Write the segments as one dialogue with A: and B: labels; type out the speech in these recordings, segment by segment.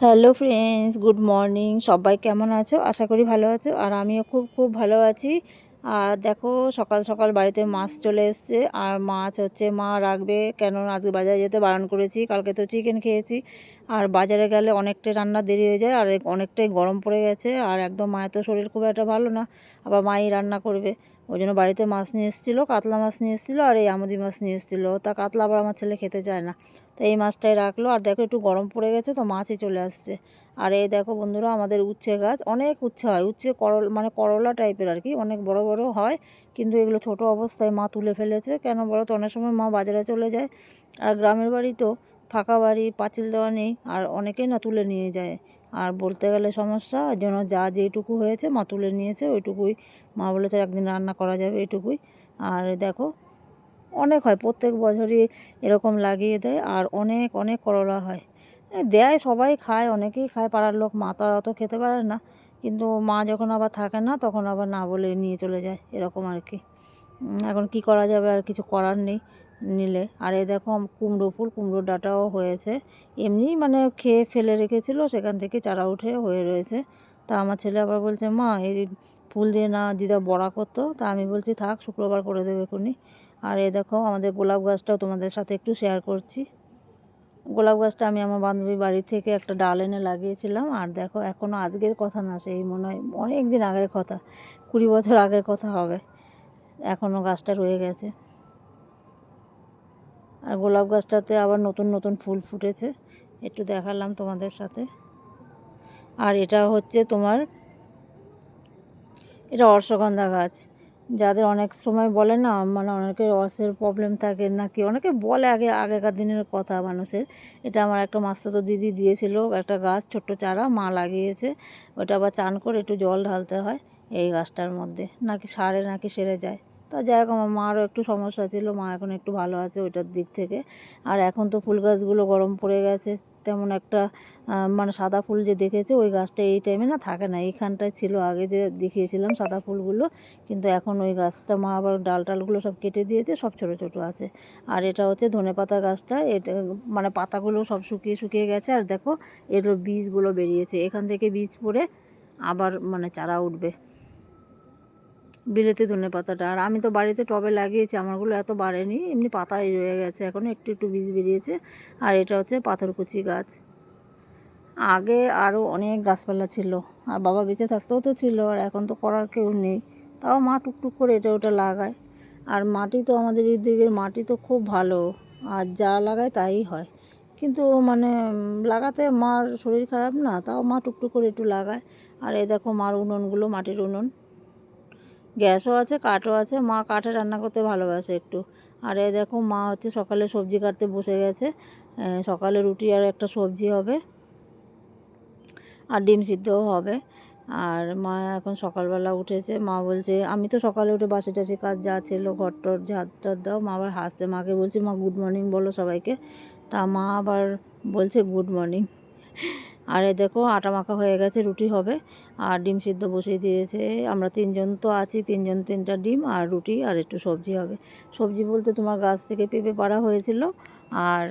A: Hello friends good morning সবাই কেমন আছো? আশা করি ভালো আছো। আর আমিও খুব খুব ভালো আছি। আর দেখো, সকাল সকাল বাড়িতে মাছ চলে এসছে। আর মাছ হচ্ছে, মা রাখবে। কেন আজকে বাজারে যেতে বারণ করেছি। কালকে তো চিকেন খেয়েছি। আর বাজারে গেলে অনেকটাই রান্না দেরি হয়ে যায়। আর অনেকটাই গরম পড়ে গেছে। আর একদম মায়ের তো শরীর খুব একটা ভালো না। আবার মাই রান্না করবে। ওই জন্য বাড়িতে মাছ নিয়ে এসেছিল, কাতলা মাছ নিয়ে এসেছিল। আর এই আমুদি মাছ নিয়ে এসেছিল। তা কাতলা আবার আমার ছেলে খেতে চায় না। তো এই মাছটাই রাখল। আর দেখো একটু গরম পড়ে গেছে তো মাছই চলে আসছে। আর এই দেখো বন্ধুরা, আমাদের উচ্ছে গাছ, অনেক উচ্ছে হয়। উচ্ছে করল মানে করলা টাইপের আর কি, অনেক বড় বড় হয়। কিন্তু এগুলো ছোট অবস্থায় মা তুলে ফেলেছে। কেন বলো তো, অনেক সময় মা বাজারে চলে যায়। আর গ্রামের বাড়ি তো ফাঁকা বাড়ি, পাঁচিল দেওয়া নেই, আর অনেকেই না তুলে নিয়ে যায়। আর বলতে গেলে সমস্যা জন্য যা যেইটুকু হয়েছে মা তুলে নিয়েছে, ওইটুকুই। মা বলেছে একদিন রান্না করা যাবে এইটুকুই। আর দেখো অনেক হয়, প্রত্যেক বছরই এরকম লাগিয়ে দেয় আর অনেক অনেক করলা হয়। দেয়, সবাই খায়, অনেকেই খায়, পাড়ার লোক, মা অত খেতে পারে না। কিন্তু মা যখন আবার থাকে না, তখন আবার না বলে নিয়ে চলে যায়, এরকম আর কি। এখন কি করা যাবে আর কিছু করার নেই নিলে। আর এ দেখো, কুমড়ো ফুল, কুমড়োর ডাটাও হয়েছে। এমনি মানে খেয়ে ফেলে রেখেছিল, সেখান থেকে চারা উঠে হয়ে রয়েছে। তা আমার ছেলে আবার বলছে, মা, এই ফুল দিয়ে না দিদা বড়া করতো? তা আমি বলছি, থাক, শুক্রবার করে দেবে এখনই। আর এ দেখো, আমাদের গোলাপ গাছটাও তোমাদের সাথে একটু শেয়ার করছি। গোলাপ গাছটা আমি আমার বান্ধবীর বাড়ি থেকে একটা ডাল এনে লাগিয়েছিলাম। আর দেখো এখনও আজকের কথা না, সেই মনে হয় অনেক দিন আগের কথা, কুড়ি বছর আগের কথা হবে। এখনও গাছটা রয়ে গেছে। আর গোলাপ গাছটাতে আবার নতুন নতুন ফুল ফুটেছে। একটু দেখালাম তোমাদের সাথে। আর এটা হচ্ছে তোমার, এটা অর্শগন্ধা গাছ। যাদের অনেক সময় বলে না মানে অনেকের অসের প্রবলেম থাকে নাকি, অনেকে বলে আগে, আগেকার দিনের কথা মানুষের। এটা আমার একটা মাস্টার দিদি দিয়েছিল, একটা গাছ, ছোট্ট চারা, মা লাগিয়েছে। ওটা আবার চান করে একটু জল ঢালতে হয় এই গাছটার মধ্যে, নাকি সারে নাকি সেরে যায়। তা যাই হোক, আমার মারও একটু সমস্যা ছিল, মা এখন একটু ভালো আছে ওইটার দিক থেকে। আর এখন তো ফুল গাছগুলো গরম পড়ে গেছে তেমন একটা মানে সাদা ফুল যে দেখেছে, ওই গাছটা এই টাইমে না থাকে না। এইখানটায় ছিল, আগে যে দেখিয়েছিলাম সাদা ফুলগুলো, কিন্তু এখন ওই গাছটা মা আবার ডাল টালগুলো সব কেটে দিয়েছে, সব ছোটো ছোটো আছে। আর এটা হচ্ছে ধনে পাতা গাছটা, এটা মানে পাতাগুলো সব শুকিয়ে শুকিয়ে গেছে, আর দেখো এর বীজগুলো বেরিয়েছে। এখান থেকে বীজ পড়ে আবার মানে চারা উঠবে। বিলেতি ধনে পাতাটা। আর আমি তো বাড়িতে টবে লাগিয়েছি, আমারগুলো এত বাড়েনি, এমনি পাতাই রয়ে গেছে। এখন একটু একটু বীজ বেরিয়েছে। আর এটা হচ্ছে পাথরকুচি গাছ। আগে আরও অনেক গাছপালা ছিল, আর বাবা বেঁচে থাকতেও তো ছিল, আর এখন তো করার কেউ নেই। তাও মা টুকটুক করে এটা ওটা লাগায়। আর মাটি তো আমাদের এই মাটি তো খুব ভালো, আর যা লাগায় তাই হয়। কিন্তু মানে লাগাতে মার শরীর খারাপ না, তাও মা টুকটুক করে একটু লাগায়। আর এই দেখো মার উনুনগুলো, মাটির উনুন। গ্যাসও আছে, কাঠও আছে। মা কাঠে রান্না করতে ভালোবাসে একটু। আর এই দেখো, মা হচ্ছে সকালে সবজি কাটতে বসে গেছে। সকালে রুটি আর একটা সবজি হবে। আর ডিম সিদ্ধও হবে। আর মা এখন সকালবেলা উঠেছে। মা বলছে, আমি তো সকালে উঠে বাসি টাসি কাজ যা ছিল, ঘর টর, ঝাঁট টাত দাও। মা আবার হাসছে। মাকে বলছে, মা গুড মর্নিং বলো সবাইকে। তা মা আবার বলছে গুড মর্নিং আর এ দেখো আটা মাখা হয়ে গেছে, রুটি হবে। আর ডিম সিদ্ধ বসিয়ে দিয়েছে। আমরা তিনজন তো আছি, তিনজন তিনটা ডিম আর রুটি আর একটু সবজি হবে। সবজি বলতে তোমার গাছ থেকে পেঁপে পাড়া হয়েছিল আর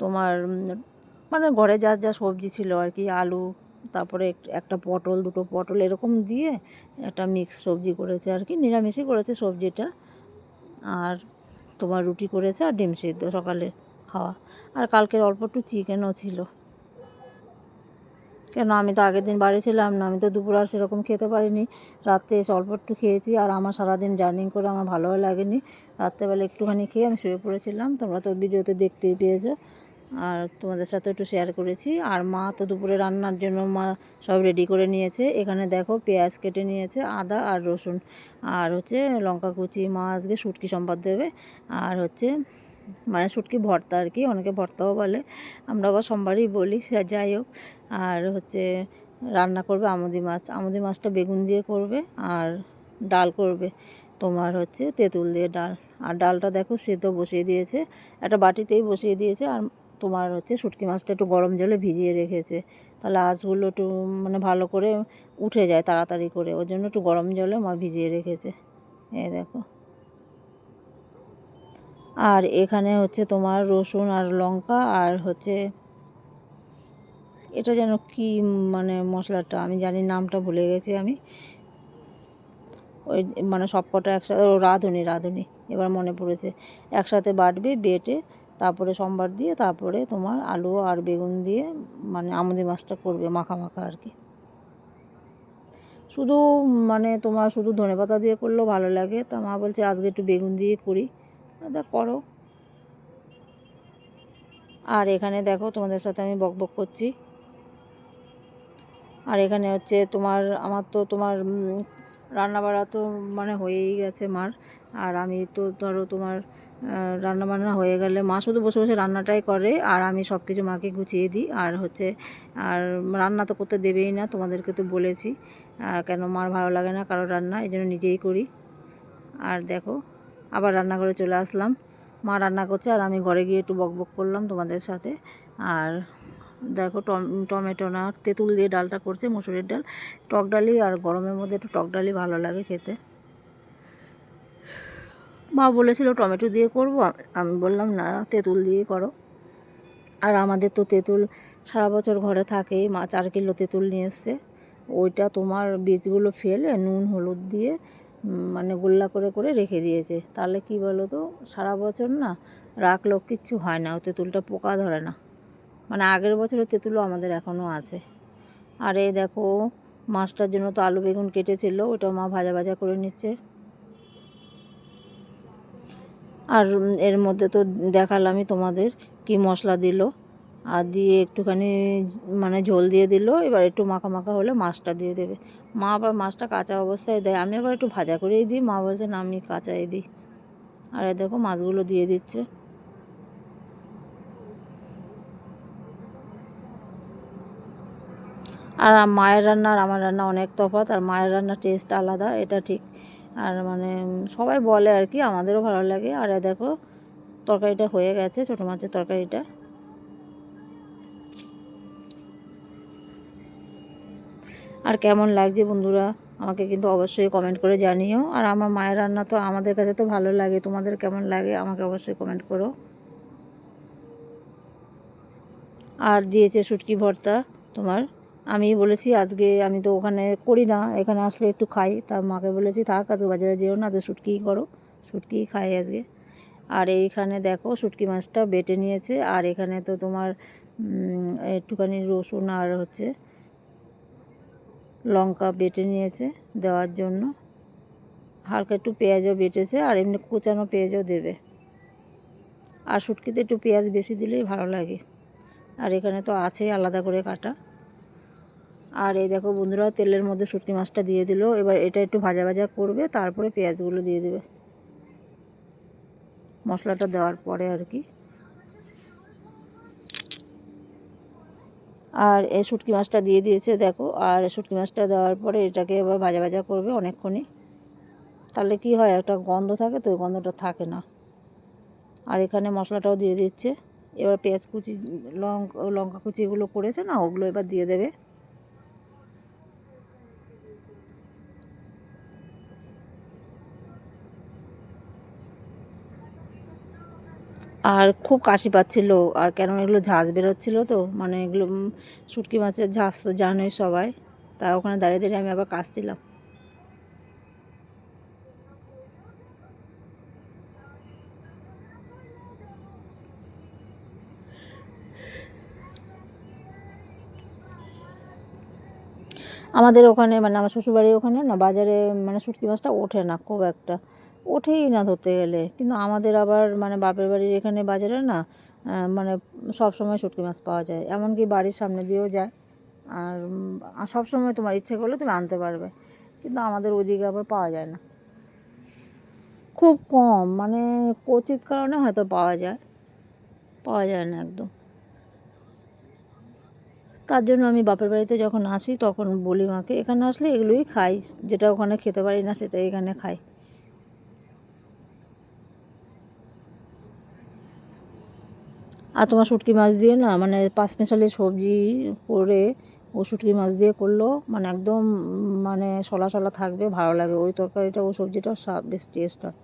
A: তোমার মানে ঘরে যা যা সবজি ছিল আর কি, আলু, তারপরে একটা পটল, দুটো পটল এরকম দিয়ে একটা মিক্স সবজি করেছে আর কি, নিরামিষই করেছে সবজিটা। আর তোমার রুটি করেছে আর ডিম সিদ্ধ সকালে খাওয়া। আর কালকের অল্প একটু চিকেনও ছিল। কেন আমি তো আগের দিন বাড়ি ছিলাম না, আমি তো দুপুর আর সেরকম খেতে পারিনি। রাত্রে এসে অল্প একটু খেয়েছি আর আমার সারাদিন জার্নি করে আমার ভালোও লাগেনি। রাত্রেবেলা একটুখানি খেয়ে আমি শুয়ে পড়েছিলাম। তোমরা তো ভিডিওতে দেখতেই পেয়েছ। আর তোমাদের সাথে একটু শেয়ার করেছি। আর মা তো দুপুরে রান্নার জন্য মা সব রেডি করে নিয়েছে। এখানে দেখো পেঁয়াজ কেটে নিয়েছে, আদা আর রসুন। আর হচ্ছে লঙ্কা কুচি। মা আজকে শুটকি সম্বাদ দেবে। আর হচ্ছে মানে শুটকি ভর্তা আর কি, অনেকে ভর্তাও বলে। আমরা আবার সোমবারই বলি, সে যাই হোক। আর হচ্ছে রান্না করবে আমুদি মাছ। আমুদি মাছটা বেগুন দিয়ে করবে আর ডাল করবে তোমার হচ্ছে তেঁতুল দিয়ে ডাল। আর ডালটা দেখো সেদ্ধ বসিয়ে দিয়েছে, একটা বাটিতেই বসিয়ে দিয়েছে আর তোমার হচ্ছে শুটকি মাছটা একটু গরম জলে ভিজিয়ে রেখেছে। তাহলে আঁচগুলো একটু মানে ভালো করে উঠে যায় তাড়াতাড়ি করে, ওর জন্য একটু গরম জলে মা ভিজিয়ে রেখেছে। এই দেখো। আর এখানে হচ্ছে তোমার রসুন আর লঙ্কা আর হচ্ছে এটা যেন কি মানে মশলাটা, আমি জানি নামটা ভুলে গেছি আমি। ওই মানে সব কটা একসাথে, ও রাঁধুনি রাঁধুনি, এবার মনে পড়েছে। একসাথে বাটবে, বেটে, তারপরে সোমবার দিয়ে, তারপরে তোমার আলু আর বেগুন দিয়ে মানে আমুদি মাছটা করবে, মাখা মাখা আর কি। শুধু মানে তোমার শুধু ধনেপাতা দিয়ে করলেও ভালো লাগে। তা মা বলছে, আজকে একটু বেগুন দিয়ে করি। দেখ, করো। আর এখানে দেখো, তোমাদের সাথে আমি বক বক করছি। আর এখানে হচ্ছে তোমার, আমার তো তোমার রান্না বাড়া তো মানে হয়েই গেছে মার। আর আমি তো ধরো তোমার রান্না বান্না হয়ে গেলে মা শুধু বসে বসে রান্নাটাই করে, আর আমি সব কিছু মাকে গুছিয়ে দিই। আর হচ্ছে, আর রান্না তো করতে দেবেই না, তোমাদেরকে তো বলেছি। কেন মার ভালো লাগে না কারও রান্না, এই জন্য নিজেই করি। আর দেখো, আবার রান্না করে চলে আসলাম। মা রান্না করছে, আর আমি ঘরে গিয়ে একটু বক বক করলাম তোমাদের সাথে। আর দেখো টমেটো না, তেঁতুল দিয়ে ডালটা করছে, মুসুরির ডাল। টক ডালই আর গরমের মধ্যে একটু টক ডালই ভালো লাগে খেতে। মা বলেছিল টমেটো দিয়ে করব আমি বললাম, না, তেঁতুল দিয়ে করো। আর আমাদের তো তেঁতুল সারা বছর ঘরে থাকে মা চার কিলো তেঁতুল নিয়ে এসছে। ওইটা তোমার বীজগুলো ফেলে নুন, হলুদ দিয়ে মানে গোল্লা করে করে রেখে দিয়েছে। তাহলে কি বলো তো, সারা বছর না রাখলেও কিচ্ছু হয় না। ও তেঁতুলটা পোকা ধরে না। মানে আগের বছরের তেঁতুলও আমাদের এখনও আছে। আর এই দেখো, মাছটার জন্য তো আলু বেগুন কেটেছিল ওটা মা ভাজা ভাজা করে নিচ্ছে। আর এর মধ্যে তো দেখালামই তোমাদের কি মশলা দিল। আর দিয়ে একটুখানি মানে ঝোল দিয়ে দিল, এবার একটু মাখা মাখা হলে মাছটা দিয়ে দেবে। মা আবার মাছটা কাঁচা অবস্থায় দেয়, আমি আবার একটু ভাজা করেই দিই, মা বলছে না আমি কাঁচাই দিই। আর দেখো মাছগুলো দিয়ে দিচ্ছে। আর মায়ের রান্না আর আমার রান্না অনেক তফাৎ, আর মায়ের রান্নার টেস্ট আলাদা, এটা ঠিক। আর মানে সবাই বলে আর কি, আমাদেরও ভালো লাগে। আর দেখো, তরকারিটা হয়ে গেছে, ছোটো মাছের তরকারিটা। আর কেমন লাগছে বন্ধুরা, আমাকে কিন্তু অবশ্যই কমেন্ট করে জানিও। আর আমার মায়ের রান্না তো আমাদের কাছে তো ভালো লাগে, তোমাদের কেমন লাগে আমাকে অবশ্যই কমেন্ট করো। আর দিয়েছে শুটকি ভর্তা তোমার। আমি বলেছি, আজকে আমি তো ওখানে করি না, এখানে আসলে একটু খাই। তা মাকে বলেছি, থাক, আজকে বাজারে যেও না, আজকে শুটকিই করো শুটকিই খাই আজকে। আর এইখানে দেখো, শুটকি মাছটা বেটে নিয়েছে, আর এখানে তো তোমার একটুখানি রসুন আর হচ্ছে লঙ্কা বেটে নিয়েছে দেওয়ার জন্য। হালকা একটু পেঁয়াজও বেটেছে, আর এমনি কুচানো পেঁয়াজও দেবে। আর শুটকিতে একটু পেঁয়াজ বেশি দিলেই ভালো লাগে। আর এখানে তো আছেই আলাদা করে কাটা। আর এই দেখো বন্ধুরা, তেলের মধ্যে শুটকি মাছটা দিয়ে দিল। এবার এটা একটু ভাজা ভাজা করবে, তারপরে পেঁয়াজগুলো দিয়ে দেবে। মশলাটা দেওয়ার পরে আর কি। আর এই শুটকি মাছটা দিয়ে দিয়েছে, দেখো। আর শুটকি মাছটা দেওয়ার পরে এটাকে এবার ভাজা ভাজা করবে অনেকক্ষণই। তাহলে কি হয়, একটা গন্ধ থাকে তো, ওই গন্ধটা থাকে না। আর এখানে মশলাটাও দিয়ে দিচ্ছে। এবার পেঁয়াজ কুচি লঙ্কা লঙ্কা কুচিগুলো করেছে না, ওগুলো এবার দিয়ে দেবে। আর খুব কাশি পাচ্ছিল, আর কেন এগুলো ঝাঁজ বেরোচ্ছিলো তো মানে এগুলো শুটকি মাছের ঝাঁজ তো জানোই সবাই, তা ওখানে দাঁড়িয়ে দাঁড়িয়ে আমি আবার কাশছিলাম। আমাদের ওখানে মানে আমার শ্বশুরবাড়ির ওখানে না, বাজারে মানে শুটকি মাছটা ওঠে না খুব একটা। ওঠেই না ধরতে গেলে। কিন্তু আমাদের আবার মানে বাপের বাড়ির এখানে বাজারে না মানে সব সময় শুটকি মাছ পাওয়া যায়। এমনকি বাড়ির সামনে দিয়েও যায়। আর সব সময় তোমার ইচ্ছে করলে তুমি আনতে পারবে। কিন্তু আমাদের ওইদিকে আবার পাওয়া যায় না। খুব কম মানে কচিত কারণে হয়তো পাওয়া যায়। পাওয়া যায় না একদম। তার জন্য আমি বাপের বাড়িতে যখন আসি তখন বলি মাকে, এখানে আসলে এগুলোই খাই। যেটা ওখানে খেতে পারি না সেটা এখানে খাই। আর তোমার শুটকি মাছ দিয়ে না মানে পাঁচ মেশালি সবজি করে ও শুটকি মাছ দিয়ে করলেও মানে একদম মানে সলা সলা থাকবে, ভালো লাগে। ওই তরকারিটা, ও সবজিটাও বেশ টেস্ট হয়।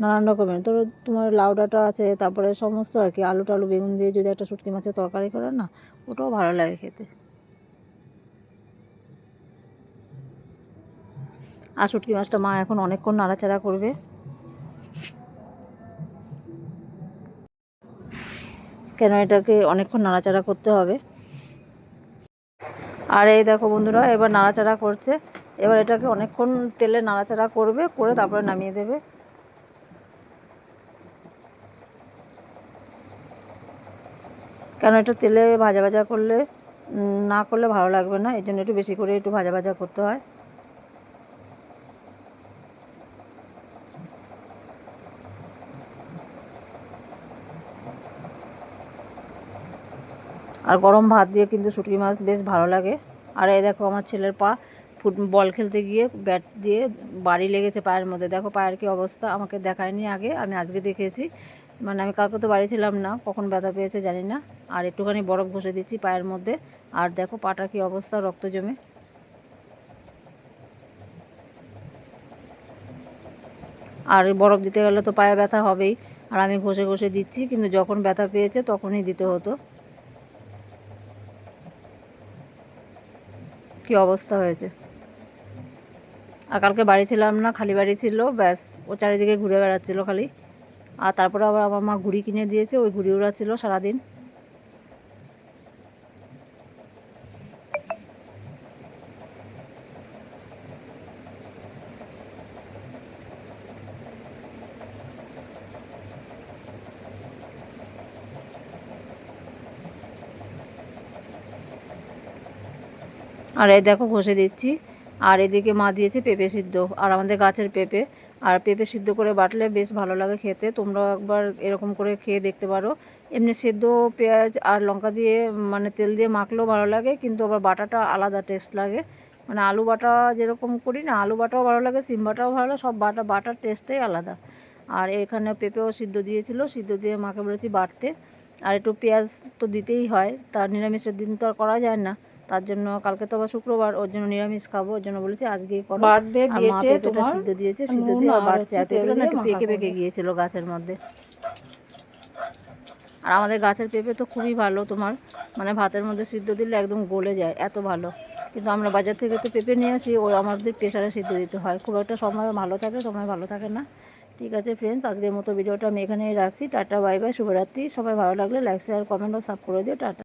A: নানান রকমের। ধরো তোমার লাউ ডাঁটা আছে, তারপরে সমস্ত আর কি, আলু টালু, বেগুন দিয়ে যদি একটা শুটকি মাছের তরকারি করে না, ওটাও ভালো লাগে খেতে। আর শুটকি মাছটা মা এখন অনেকক্ষণ নাড়াচাড়া করবে। কেন এটাকে অনেকক্ষণ নাড়াচাড়া করতে হবে? আর এই দেখো বন্ধুরা, এবার নাড়াচাড়া করছে। এবার এটাকে অনেকক্ষণ তেলে নাড়াচাড়া করবে, করে তারপরে নামিয়ে দেবে। কেন এটা তেলে ভাজা ভাজা করলে না করলে ভালো লাগবে না, এই জন্য একটু বেশি করে একটু ভাজা ভাজা করতে হয়। আর গরম ভাত দিয়ে কিন্তু শুটকি মাছ বেশ ভালো লাগে। আর এই দেখো আমার ছেলের পা ফুট, বল খেলতে গিয়ে ব্যাট দিয়ে বাড়ি লেগেছে পায়ের মধ্যে। দেখো পায়ের কি অবস্থা, আমাকে দেখায়নি আগে, আমি আজকে দেখেছি। মানে আমি কালকে তো বাড়ি ছিলাম না, কখন ব্যথা পেয়েছে জানি না। আর একটুখানি বরফ ঘষে দিচ্ছি পায়ের মধ্যে। আর দেখো পাটা কি অবস্থা, রক্ত জমে। আর বরফ দিতে গেলে তো পায়ে ব্যথা হবেই। আর আমি ঘষে ঘষে দিচ্ছি, কিন্তু যখন ব্যথা পেয়েছে তখনই দিতে হতো। কি অবস্থা হয়েছে? আর কালকে বাড়ি ছিলাম না, খালি বাড়ি ছিল, ব্যাস, ও চারিদিকে ঘুরে বেড়াচ্ছিলো খালি। আর তারপরে আবার আমার মা ঘুড়ি কিনে দিয়েছে, ওই ঘুড়ি উড়াচ্ছিলো সারাদিন। আর এই দেখো ঘষে দিচ্ছি। আর এদিকে মা দিয়েছে পেঁপে সিদ্ধ আর আমাদের গাছের পেঁপে। আর পেঁপে সিদ্ধ করে বাটলে বেশ ভালো লাগে খেতে। তোমরাও একবার এরকম করে খেয়ে দেখতে পারো। এমনি সেদ্ধ পেঁয়াজ আর লঙ্কা দিয়ে মানে তেল দিয়ে মাখলেও ভালো লাগে, কিন্তু আবার বাটাটা আলাদা টেস্ট লাগে। মানে আলু বাটা যেরকম করি না, আলু বাটাও ভালো লাগে, সিম বাটাও ভালো সব বাটা, বাটার টেস্টটাই আলাদা। আর এখানে পেঁপেও সিদ্ধ দিয়েছিল, সিদ্ধ দিয়ে মাকে বলেছি বাটতে। আর একটু পেঁয়াজ তো দিতেই হয়, তার নিরামিষের দিন তো আর করা যায় না। তার জন্য কালকে তো আবার শুক্রবার ওর জন্য নিরামিষ খাব ওর জন্য বলেছি আজকে
B: বাড়বে তোমার
A: সিদ্ধ দিয়েছে সিদ্ধ দিয়ে বাড়ছে আর একটু পেকে পেকে গিয়েছিল গাছের মধ্যে। আর আমাদের গাছের পেঁপে তো খুবই ভালো তোমার মানে ভাতের মধ্যে সিদ্ধ দিলে একদম গলে যায় এত ভালো। কিন্তু আমরা বাজার থেকে তো পেঁপে নিয়ে আসি ওই আমাদের প্রেশারে সিদ্ধ দিতে হয়। খুব একটা সময় ভালো থাকে সময় ভালো থাকে না। ঠিক আছে ফ্রেন্ডস আজকের মতো ভিডিওটা আমি এখানেই রাখছি। টাটা বাই বাই শুভরাত্রি। সবাই ভালো লাগলে লাইক শেয়ার কমেন্ট ও সাব করে দিও। টাটা।